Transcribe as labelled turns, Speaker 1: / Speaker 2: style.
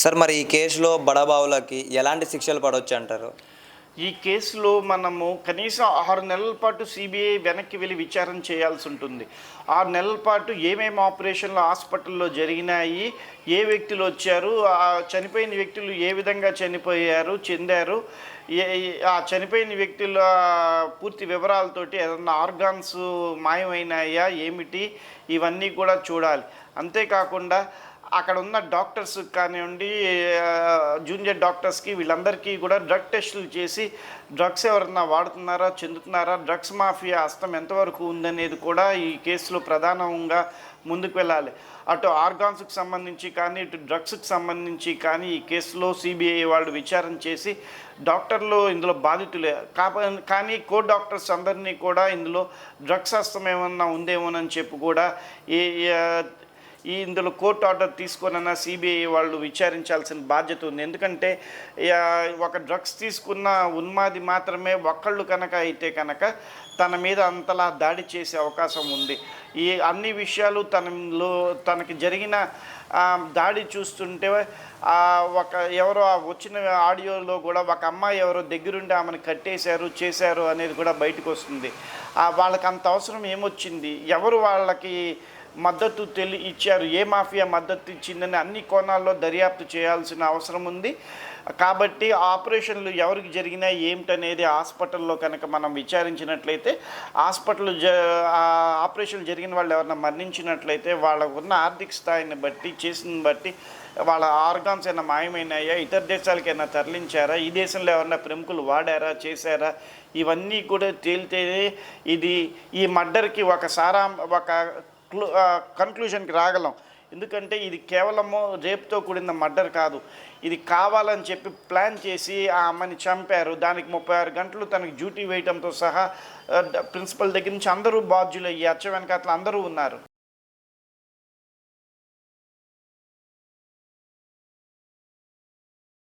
Speaker 1: Sir మరి ఈ కేసులో బడబావులకి ఎలాంటి శిక్షలు పడవచ్చు అంటారు?
Speaker 2: ఈ కేసులో మనము కనీసం ఆరు నెలల పాటు సిబిఐ వెనక్కి వెళ్ళి విచారణ చేయాల్సి ఉంటుంది. ఆరు నెలల పాటు ఏమేమి ఆపరేషన్లు హాస్పిటల్లో జరిగినాయి ఏ వ్యక్తులు వచ్చారు ఆ చనిపోయిన వ్యక్తులు ఏ విధంగా చనిపోయారు చెందారు ఏ ఆ చనిపోయిన వ్యక్తుల పూర్తి వివరాలతోటి ఏదన్నా ఆర్గాన్స్ మాయమైనాయా ఏమిటి ఇవన్నీ కూడా చూడాలి. అంతేకాకుండా అక్కడ ఉన్న డాక్టర్స్ కానివ్వండి జూనియర్ డాక్టర్స్కి వీళ్ళందరికీ కూడా డ్రగ్ టెస్టులు చేసి డ్రగ్స్ ఎవరన్నా వాడుతున్నారా చెందుతున్నారా డ్రగ్స్ మాఫియా హస్తం ఎంతవరకు ఉందనేది కూడా ఈ కేసులో ప్రధానంగా ముందుకు వెళ్ళాలి. అటు ఆర్గాన్స్కి సంబంధించి కానీ ఇటు డ్రగ్స్కి సంబంధించి కానీ ఈ కేసులో సిబిఐ వాళ్ళు విచారణ చేసి డాక్టర్లు ఇందులో బాధితులే. కానీ కో డాక్టర్స్ అందరినీ కూడా ఇందులో డ్రగ్స్ హస్తం ఏమన్నా ఉందేమోనని చెప్పి కూడా ఈ ఏ- ఈ ఇందులో కోర్టు ఆర్డర్ తీసుకొనన్నా సిబిఐ వాళ్ళు విచారించాల్సిన బాధ్యత ఉంది. ఎందుకంటే ఒక డ్రగ్స్ తీసుకున్న ఉన్మాది మాత్రమే ఒక్కళ్ళు కనుక అయితే కనుక తన మీద అంతలా దాడి చేసే అవకాశం ఉంది. ఈ అన్ని విషయాలు తనలో తనకి జరిగిన దాడి చూస్తుంటే ఒక ఎవరో వచ్చిన ఆడియోలో కూడా ఒక అమ్మాయి ఎవరో దగ్గరుండి ఆమెను కట్టేశారు చేశారు అనేది కూడా బయటకు వస్తుంది. వాళ్ళకి అంత అవసరం ఏమొచ్చింది? ఎవరు వాళ్ళకి మద్దతు తెలి ఇచ్చారు. ఏ మాఫియా మద్దతు ఇచ్చిందని అన్ని కోణాల్లో దర్యాప్తు చేయాల్సిన అవసరం ఉంది. కాబట్టి ఆపరేషన్లు ఎవరికి జరిగినాయి ఏమిటనేది హాస్పిటల్లో కనుక మనం విచారించినట్లయితే హాస్పిటల్ జ ఆపరేషన్లు జరిగిన వాళ్ళు ఎవరైనా మరణించినట్లయితే వాళ్ళకు ఉన్న ఆర్థిక స్థాయిని బట్టి చేసిన బట్టి వాళ్ళ ఆర్గాన్స్ అయినా మాయమైనాయా ఇతర దేశాలకైనా తరలించారా ఈ దేశంలో ఎవరైనా ప్రముఖులు వాడారా చేశారా ఇవన్నీ కూడా తేలితేనే ఇది ఈ మర్డర్కి ఒక సారా ఒక క్లూ కన్క్లూషన్కి రాగలం. ఎందుకంటే ఇది కేవలము రేపుతో కూడిన మర్డర్ కాదు. ఇది కావాలని చెప్పి ప్లాన్ చేసి ఆ అమ్మని చంపారు. దానికి ముప్పై ఆరు గంటలు తనకి డ్యూటీ వేయడంతో సహా ప్రిన్సిపల్ దగ్గర నుంచి అందరూ బాధ్యులు అయ్యి అచ్చ వెనకాతలు అందరూ ఉన్నారు.